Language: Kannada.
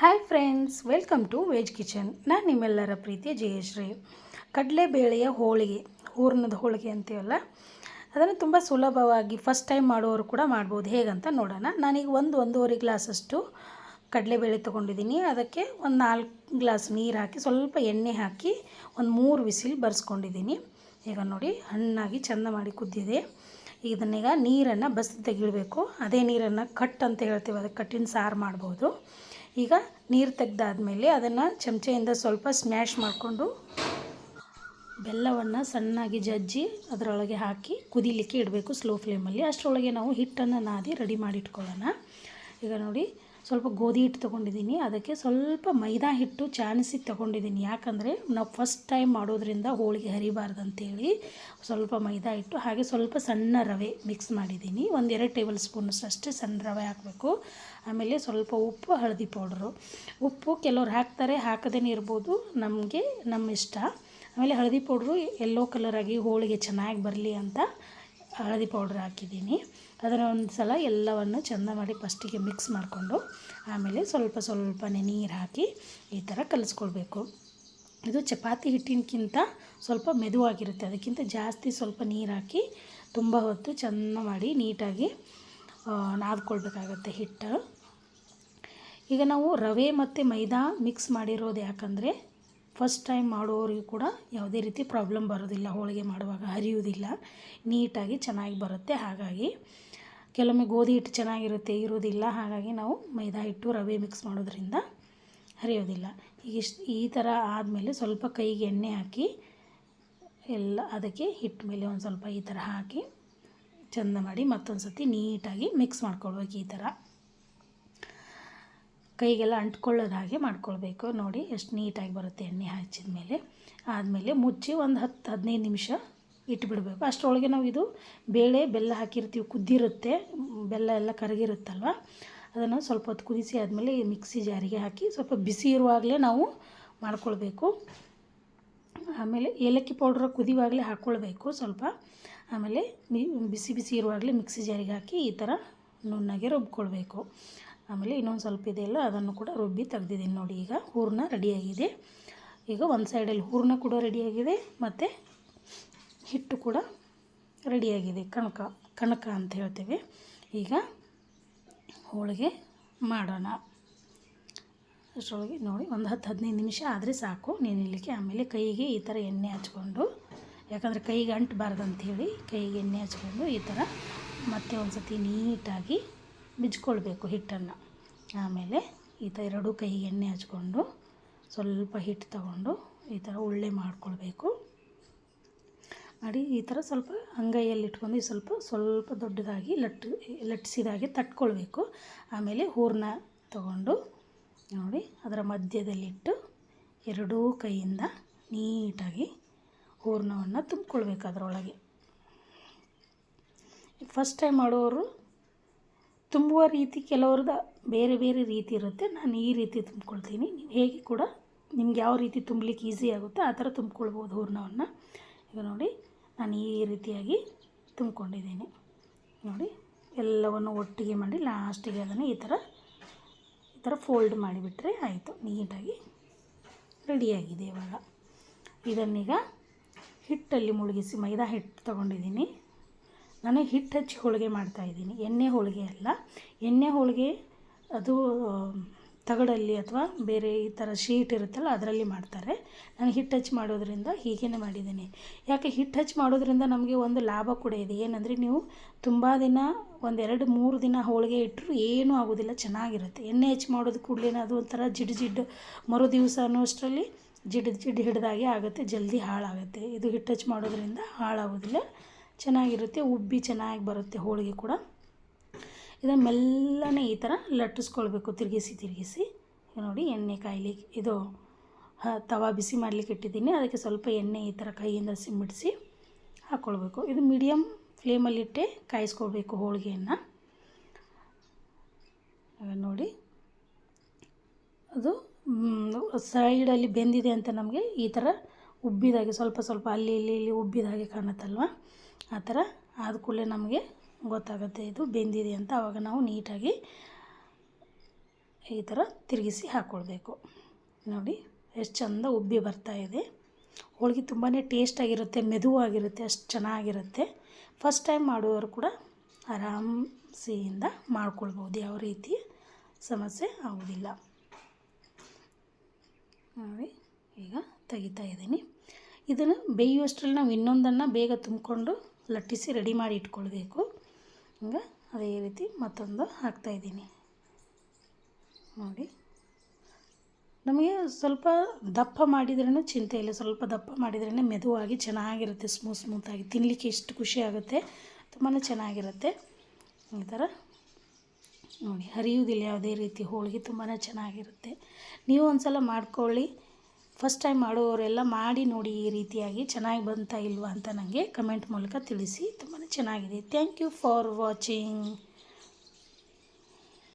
Hi friends welcome to veg kitchen ನಾನು ನಿಮ್ಮೆಲ್ಲರ ಪ್ರೀತಿಯ ಜಯಶ್ರೀ. ಕಡಲೆಬೇಳೆಯ ಹೋಳಿಗೆ, ಹೂರ್ಣದ ಹೋಳಿಗೆ ಅಂತೀವಲ್ಲ? ಅದನ್ನು ತುಂಬ ಸುಲಭವಾಗಿ ಫಸ್ಟ್ ಟೈಮ್ ಮಾಡೋರು ಕೂಡ ಮಾಡ್ಬೋದು. ಹೇಗಂತ ನೋಡೋಣ. ನಾನೀಗ ಒಂದು ಒಂದೂವರೆ ಗ್ಲಾಸಷ್ಟು ಕಡಲೆಬೇಳೆ ತೊಗೊಂಡಿದ್ದೀನಿ. ಅದಕ್ಕೆ ಒಂದು ನಾಲ್ಕು ಗ್ಲಾಸ್ ನೀರು ಹಾಕಿ, ಸ್ವಲ್ಪ ಎಣ್ಣೆ ಹಾಕಿ ಒಂದು ಮೂರು ವಿಸಿಲ್ ಬರ್ಸ್ಕೊಂಡಿದ್ದೀನಿ. ಈಗ ನೋಡಿ, ಹಣ್ಣಾಗಿ ಚೆಂದ ಮಾಡಿ ಕುದ್ದಿದೆ. ಇದನ್ನೀಗ ನೀರನ್ನು ಬಸ್ ತೆಗಿಳಬೇಕು. ಅದೇ ನೀರನ್ನು ಕಟ್ ಅಂತ ಹೇಳ್ತೀವಿ, ಅದಕ್ಕೆ ಕಟ್ಟಿನ ಸಾರು ಮಾಡ್ಬೋದು. ಈಗ ನೀರು ತೆಗೆದಾದ್ಮೇಲೆ ಅದನ್ನು ಚಮಚೆಯಿಂದ ಸ್ವಲ್ಪ ಸ್ಮ್ಯಾಶ್ ಮಾಡಿಕೊಂಡು ಬೆಲ್ಲವನ್ನು ಸಣ್ಣಾಗಿ ಜಜ್ಜಿ ಅದರೊಳಗೆ ಹಾಕಿ ಕುದಿಲಿಕ್ಕೆ ಇಡಬೇಕು ಸ್ಲೋ ಫ್ಲೇಮಲ್ಲಿ ಅಷ್ಟರೊಳಗೆ ನಾವು ಹಿಟ್ಟನ್ನು ನಾದಿ ರೆಡಿ ಮಾಡಿ ಇಟ್ಕೊಳ್ಳೋಣ ಈಗ ನೋಡಿ ಸ್ವಲ್ಪ ಗೋಧಿ ಹಿಟ್ಟು ತೊಗೊಂಡಿದ್ದೀನಿ. ಅದಕ್ಕೆ ಸ್ವಲ್ಪ ಮೈದಾ ಹಿಟ್ಟು ಚಾಣಿಸಿ ತೊಗೊಂಡಿದ್ದೀನಿ. ಯಾಕಂದರೆ ನಾವು ಫಸ್ಟ್ ಟೈಮ್ ಮಾಡೋದ್ರಿಂದ ಹೋಳಿಗೆ ಹರಿಬಾರ್ದು ಅಂತೇಳಿ ಸ್ವಲ್ಪ ಮೈದಾ ಹಿಟ್ಟು, ಹಾಗೆ ಸ್ವಲ್ಪ ಸಣ್ಣ ರವೆ ಮಿಕ್ಸ್ ಮಾಡಿದ್ದೀನಿ. ಒಂದೆರಡು ಟೇಬಲ್ ಸ್ಪೂನಷ್ಟು ಅಷ್ಟೇ ಸಣ್ಣ ರವೆ ಹಾಕಬೇಕು. ಆಮೇಲೆ ಸ್ವಲ್ಪ ಉಪ್ಪು, ಹಳದಿ ಪೌಡ್ರು ಉಪ್ಪು ಕೆಲವ್ರು ಹಾಕ್ತಾರೆ ಹಾಕದೇ ಇರ್ಬೋದು. ನಮಗೆ ನಮ್ಮ ಇಷ್ಟ ಆಮೇಲೆ ಹಳದಿ ಪೌಡ್ರು ಎಲ್ಲೋ ಕಲರಾಗಿ ಹೋಳಿಗೆ ಚೆನ್ನಾಗಿ ಬರಲಿ ಅಂತ ಹಳದಿ ಪೌಡ್ರ್ ಹಾಕಿದ್ದೀನಿ. ಅದನ್ನು ಒಂದು ಸಲ ಎಲ್ಲವನ್ನು ಚೆಂದ ಮಾಡಿ ಫಸ್ಟಿಗೆ ಮಿಕ್ಸ್ ಮಾಡಿಕೊಂಡು, ಆಮೇಲೆ ಸ್ವಲ್ಪ ಸ್ವಲ್ಪನೇ ನೀರು ಹಾಕಿ ಈ ಥರ ಕಲಿಸ್ಕೊಳ್ಬೇಕು. ಇದು ಚಪಾತಿ ಹಿಟ್ಟಿನಕ್ಕಿಂತ ಸ್ವಲ್ಪ ಮೆದುವಾಗಿರುತ್ತೆ. ಅದಕ್ಕಿಂತ ಜಾಸ್ತಿ ಸ್ವಲ್ಪ ನೀರು ಹಾಕಿ ತುಂಬ ಹೊತ್ತು ಚೆಂದ ಮಾಡಿ ನೀಟಾಗಿ ನಾದ್ಕೊಳ್ಬೇಕಾಗತ್ತೆ ಹಿಟ್ಟು. ಈಗ ನಾವು ರವೆ ಮತ್ತು ಮೈದಾ ಮಿಕ್ಸ್ ಮಾಡಿರೋದು ಯಾಕಂದರೆ ಫಸ್ಟ್ ಟೈಮ್ ಮಾಡೋರಿಗೆ ಕೂಡ ಯಾವುದೇ ರೀತಿ ಪ್ರಾಬ್ಲಮ್ ಬರೋದಿಲ್ಲ, ಹೋಳಿಗೆ ಮಾಡುವಾಗ ಹರಿಯುವುದಿಲ್ಲ. ನೀಟಾಗಿ ಚೆನ್ನಾಗಿ ಬರುತ್ತೆ. ಹಾಗಾಗಿ ಕೆಲವೊಮ್ಮೆ ಗೋಧಿ ಹಿಟ್ಟು ಚೆನ್ನಾಗಿರುತ್ತೆ ಇರೋದಿಲ್ಲ ಹಾಗಾಗಿ ನಾವು ಮೈದಾ ಹಿಟ್ಟು, ರವೆ ಮಿಕ್ಸ್ ಮಾಡೋದ್ರಿಂದ ಹರಿಯೋದಿಲ್ಲ. ಇಷ್ಟು, ಈ ಥರ ಆದಮೇಲೆ ಸ್ವಲ್ಪ ಕೈಗೆ ಎಣ್ಣೆ ಹಾಕಿ ಎಲ್ಲ, ಅದಕ್ಕೆ ಹಿಟ್ಟು ಮೇಲೆ ಒಂದು ಸ್ವಲ್ಪ ಈ ಥರ ಹಾಕಿ ಚೆಂದ ಮಾಡಿ ಮತ್ತೊಂದು ಸತಿ ನೀಟಾಗಿ ಮಿಕ್ಸ್ ಮಾಡ್ಕೊಳ್ಬೇಕು ಈ ಥರ. ಕೈಗೆಲ್ಲ ಅಂಟ್ಕೊಳ್ಳೋದು ಹಾಗೆ ಮಾಡ್ಕೊಳ್ಬೇಕು. ನೋಡಿ ಎಷ್ಟು ನೀಟಾಗಿ ಬರುತ್ತೆ ಎಣ್ಣೆ ಹಚ್ಚಿದ ಮೇಲೆ. ಆದಮೇಲೆ ಮುಚ್ಚಿ ಒಂದು ಹತ್ತು, ಹದಿನೈದು ನಿಮಿಷ ಇಟ್ಬಿಡಬೇಕು. ಅಷ್ಟರೊಳಗೆ ನಾವು ಇದು ಬೇಳೆ, ಬೆಲ್ಲ ಹಾಕಿರ್ತೀವಿ, ಕುದ್ದಿರುತ್ತೆ. ಬೆಲ್ಲ ಎಲ್ಲ ಕರಗಿರುತ್ತಲ್ವ? ಅದನ್ನು ಸ್ವಲ್ಪ ಹೊತ್ತು ಕುದಿಸಿ ಆದಮೇಲೆ ಮಿಕ್ಸಿ ಜಾರಿಗೆ ಹಾಕಿ ಸ್ವಲ್ಪ ಬಿಸಿ ಇರುವಾಗಲೇ ನಾವು ಮಾಡ್ಕೊಳ್ಬೇಕು. ಆಮೇಲೆ ಏಲಕ್ಕಿ ಪೌಡ್ರ್ ಕುದಿವಾಗಲೇ ಹಾಕ್ಕೊಳ್ಬೇಕು ಸ್ವಲ್ಪ. ಆಮೇಲೆ ಬಿಸಿ ಬಿಸಿ ಇರುವಾಗಲೇ ಮಿಕ್ಸಿ ಜಾರಿಗೆ ಹಾಕಿ ಈ ಥರ ನುಣ್ಣಗೆ ರುಬ್ಕೊಳ್ಬೇಕು. ಆಮೇಲೆ ಇನ್ನೊಂದು ಸ್ವಲ್ಪ ಇದೆಯಲ್ಲ ಅದನ್ನು ಕೂಡ ರುಬ್ಬಿ ತೆಗ್ದಿದ್ದೀನಿ ನೋಡಿ ಈಗ. ಹೂರಣ ರೆಡಿಯಾಗಿದೆ. ಈಗ ಒಂದು ಸೈಡಲ್ಲಿ ಹೂರಣ ಕೂಡ ರೆಡಿಯಾಗಿದೆ, ಮತ್ತು ಹಿಟ್ಟು ಕೂಡ ರೆಡಿಯಾಗಿದೆ, ಕಣಕ ಕಣಕ ಅಂತ ಹೇಳ್ತೇವೆ. ಈಗ ಹೋಳಿಗೆ ಮಾಡೋಣ. ಅಷ್ಟರೊಳಗೆ ನೋಡಿ, ಒಂದು ಹತ್ತು ಹದಿನೈದು ನಿಮಿಷ ಆದರೆ ಸಾಕು. ನೆನೆಯಲಿಕ್ಕೆ ಆಮೇಲೆ ಕೈಗೆ ಈ ಥರ ಎಣ್ಣೆ ಹಚ್ಕೊಂಡು, ಯಾಕಂದರೆ ಕೈಗೆ ಅಂಟಬಾರ್ದು ಅಂಥೇಳಿ ಕೈಗೆ ಎಣ್ಣೆ ಹಚ್ಕೊಂಡು ಈ ಥರ ಮತ್ತೆ ಒಂದು ಸತಿ ನೀಟಾಗಿ ಬಿಜ್ಕೊಳ್ಬೇಕು ಹಿಟ್ಟನ್ನು. ಆಮೇಲೆ ಈ ಥರ ಎರಡು ಕೈಗೆ ಎಣ್ಣೆ ಹಚ್ಕೊಂಡು ಸ್ವಲ್ಪ ಹಿಟ್ಟು ತಗೊಂಡು ಈ ಥರ ಉಳ್ಳೆ ಮಾಡ್ಕೊಳ್ಬೇಕು. ಮಾಡಿ ಈ ಥರ ಸ್ವಲ್ಪ ಅಂಗೈಯಲ್ಲಿ ಇಟ್ಕೊಂಡು ಸ್ವಲ್ಪ ಸ್ವಲ್ಪ ದೊಡ್ಡದಾಗಿ ಲಟ್ ಲಟ್ಟಿಸಿದಾಗೆ ತಟ್ಕೊಳ್ಬೇಕು. ಆಮೇಲೆ ಹೂರಣ ತಗೊಂಡು ನೋಡಿ ಅದರ ಮಧ್ಯದಲ್ಲಿಟ್ಟು ಎರಡೂ ಕೈಯಿಂದ ನೀಟಾಗಿ ಹೂರ್ಣವನ್ನು ತುಂಬಿಕೊಳ್ಬೇಕು ಅದರೊಳಗೆ. ಫಸ್ಟ್ ಟೈಮ್ ಮಾಡೋರು ತುಂಬುವ ರೀತಿ ಕೆಲವ್ರದ್ದು ಬೇರೆ ಬೇರೆ ರೀತಿ ಇರುತ್ತೆ. ನಾನು ಈ ರೀತಿ ತುಂಬ್ಕೊಳ್ತೀನಿ. ನೀವು ಹೇಗೆ ಕೂಡ ನಿಮ್ಗೆ ಯಾವ ರೀತಿ ತುಂಬಲಿಕ್ಕೆ ಈಸಿ ಆಗುತ್ತೆ ಆ ಥರ ತುಂಬ್ಕೊಳ್ಬೋದು ಹೂರ್ಣವನ್ನು. ಈಗ ನೋಡಿ, ನಾನು ಈ ರೀತಿಯಾಗಿ ತುಂಬ್ಕೊಂಡಿದ್ದೀನಿ. ನೋಡಿ, ಎಲ್ಲವನ್ನು ಒಟ್ಟಿಗೆ ಮಾಡಿ ಲಾಸ್ಟಿಗೆ ಅದನ್ನು ಈ ಥರ ಈ ಥರ ಫೋಲ್ಡ್ ಮಾಡಿಬಿಟ್ರೆ ಆಯಿತು. ನೀಟಾಗಿ ರೆಡಿಯಾಗಿದೆ ಇವಾಗ. ಇದನ್ನೀಗ ಹಿಟ್ಟಲ್ಲಿ ಮುಳುಗಿಸಿ ಮೈದಾ ಹಿಟ್ಟು ತೊಗೊಂಡಿದ್ದೀನಿ. ನಾನು ಹಿಟ್ಟು ಹಚ್ಚಿ ಹೋಳಿಗೆ ಮಾಡ್ತಾಯಿದ್ದೀನಿ ಎಣ್ಣೆ ಹೋಳಿಗೆ ಅಲ್ಲ. ಎಣ್ಣೆ ಹೋಳಿಗೆ ಅದು ತಗಡಲ್ಲಿ ಅಥವಾ ಬೇರೆ ಈ ಥರ ಶೀಟ್ ಇರುತ್ತಲ್ಲ, ಅದರಲ್ಲಿ ಮಾಡ್ತಾರೆ. ನಾನು ಹಿಟ್ಟು ಹಚ್ಚಿ ಮಾಡೋದ್ರಿಂದ ಹೀಗೇ ಮಾಡಿದ್ದೀನಿ. ಯಾಕೆ ಹಿಟ್ಟು ಹಚ್ಚಿ ಮಾಡೋದ್ರಿಂದ ನಮಗೆ ಒಂದು ಲಾಭ ಕೂಡ ಇದೆ. ಏನಂದರೆ ನೀವು ತುಂಬ ದಿನ, ಒಂದೆರಡು ಮೂರು ದಿನ ಹೋಳಿಗೆ ಇಟ್ಟರು ಏನೂ ಆಗೋದಿಲ್ಲ, ಚೆನ್ನಾಗಿರುತ್ತೆ. ಎಣ್ಣೆ ಹಚ್ಚಿ ಮಾಡೋದು ಕೂಡಲೇ ಅದು ಒಂಥರ ಜಿಡ್ ಜಿಡ್ಡು ಮರು ದಿವಸ ಅನ್ನೋಷ್ಟರಲ್ಲಿ ಜಿಡ್ ಜಿಡ್ ಹಿಡ್ದಾಗೆ ಆಗುತ್ತೆ, ಜಲ್ದಿ ಹಾಳಾಗುತ್ತೆ. ಇದು ಹಿಟ್ಟು ಹಚ್ಚಿ ಮಾಡೋದ್ರಿಂದ ಹಾಳಾಗೋದಿಲ್ಲ. ಚೆನ್ನಾಗಿರುತ್ತೆ, ಉಬ್ಬಿ ಚೆನ್ನಾಗಿ ಬರುತ್ತೆ ಹೋಳಿಗೆ ಕೂಡ. ಇದನ್ನು ಮೆಲ್ಲನೆ ಈ ಥರ ಲಟ್ಟಿಸ್ಕೊಳ್ಬೇಕು, ತಿರುಗಿಸಿ ತಿರುಗಿಸಿ. ನೋಡಿ ಎಣ್ಣೆ ಕಾಯಿಲಿ, ಇದು ತವಾ ಬಿಸಿ ಮಾಡಲಿಕ್ಕೆ ಇಟ್ಟಿದ್ದೀನಿ. ಅದಕ್ಕೆ ಸ್ವಲ್ಪ ಎಣ್ಣೆ ಈ ಥರ ಕೈಯಿಂದ ಸಿಮ್ಮಿಡಿಸಿ ಹಾಕ್ಕೊಳ್ಬೇಕು ಇದು ಮೀಡಿಯಮ್ ಫ್ಲೇಮಲ್ಲಿಟ್ಟೆ ಕಾಯಿಸ್ಕೊಳ್ಬೇಕು ಹೋಳಿಗೆಯನ್ನು. ನೋಡಿ, ಅದು ಸೈಡಲ್ಲಿ ಬೆಂದಿದೆ ಅಂತ ನಮಗೆ ಈ ಥರ ಉಬ್ಬಿದಾಗೆ ಸ್ವಲ್ಪ ಸ್ವಲ್ಪ ಅಲ್ಲಿ, ಇಲ್ಲಿ ಇಲ್ಲಿ ಉಬ್ಬಿದಾಗೆ ಕಾಣುತ್ತಲ್ವ? ಆ ಥರ ಆದ ಕೂಡಲೇ ನಮಗೆ ಗೊತ್ತಾಗುತ್ತೆ ಇದು ಬೆಂದಿದೆ ಅಂತ ಆವಾಗ ನಾವು ನೀಟಾಗಿ ಈ ಥರ ತಿರುಗಿಸಿ ಹಾಕ್ಕೊಳ್ಬೇಕು. ನೋಡಿ, ಎಷ್ಟು ಚಂದ ಉಬ್ಬಿ ಬರ್ತಾ ಇದೆ. ಹೋಳಿಗೆ ತುಂಬಾ ಟೇಸ್ಟಾಗಿರುತ್ತೆ ಮೆದುವಾಗಿರುತ್ತೆ ಅಷ್ಟು ಚೆನ್ನಾಗಿರುತ್ತೆ. ಫಸ್ಟ್ ಟೈಮ್ ಮಾಡುವವರು ಕೂಡ ಆರಾಮ್ಸೆಯಿಂದ ಮಾಡ್ಕೊಳ್ಬೋದು, ಯಾವ ರೀತಿ ಸಮಸ್ಯೆ ಆಗೋದಿಲ್ಲ ನೋಡಿ, ಈಗ ತೆಗಿತಾ ಇದ್ದೀನಿ. ಇದನ್ನು ಬೇಯುವಷ್ಟರಲ್ಲಿ ನಾವು ಇನ್ನೊಂದನ್ನು ಬೇಗ ತುಂಬಿಕೊಂಡು ಲಟ್ಟಿಸಿ ರೆಡಿ ಮಾಡಿ ಇಟ್ಕೊಳ್ಬೇಕು. ಈಗ ಅದೇ ರೀತಿ ಮತ್ತೊಂದು ಹಾಕ್ತಾಯಿದ್ದೀನಿ ನೋಡಿ. ನಮಗೆ ಸ್ವಲ್ಪ ದಪ್ಪ ಮಾಡಿದ್ರೂ ಚಿಂತೆ ಇಲ್ಲ. ಸ್ವಲ್ಪ ದಪ್ಪ ಮಾಡಿದ್ರೇ ಮೆದುವಾಗಿ ಚೆನ್ನಾಗಿರುತ್ತೆ ಸ್ಮೂತ್ ಸ್ಮೂತಾಗಿ ತಿನ್ನಲಿಕ್ಕೆ ಎಷ್ಟು ಖುಷಿ ಆಗುತ್ತೆ. ತುಂಬಾ ಚೆನ್ನಾಗಿರುತ್ತೆ. ಈ ಥರ ನೋಡಿ, ಹರಿಯುವುದಿಲ್ಲ ಯಾವುದೇ ರೀತಿ, ಹೋಳಿಗೆ ತುಂಬಾ ಚೆನ್ನಾಗಿರುತ್ತೆ. ನೀವು ಒಂದು ಸಲ ಮಾಡ್ಕೊಳ್ಳಿ. ಫಸ್ಟ್ ಟೈಮ್ ಮಾಡುವವರೆಲ್ಲ ಮಾಡಿ ನೋಡಿ ಈ ರೀತಿಯಾಗಿ ಚೆನ್ನಾಗಿ ಬಂತಾ ಇಲ್ವಾ ಅಂತ ನನಗೆ ಕಮೆಂಟ್ ಮೂಲಕ ತಿಳಿಸಿ ತುಂಬಾ ಚೆನ್ನಾಗಿದೆ. Thank you for watching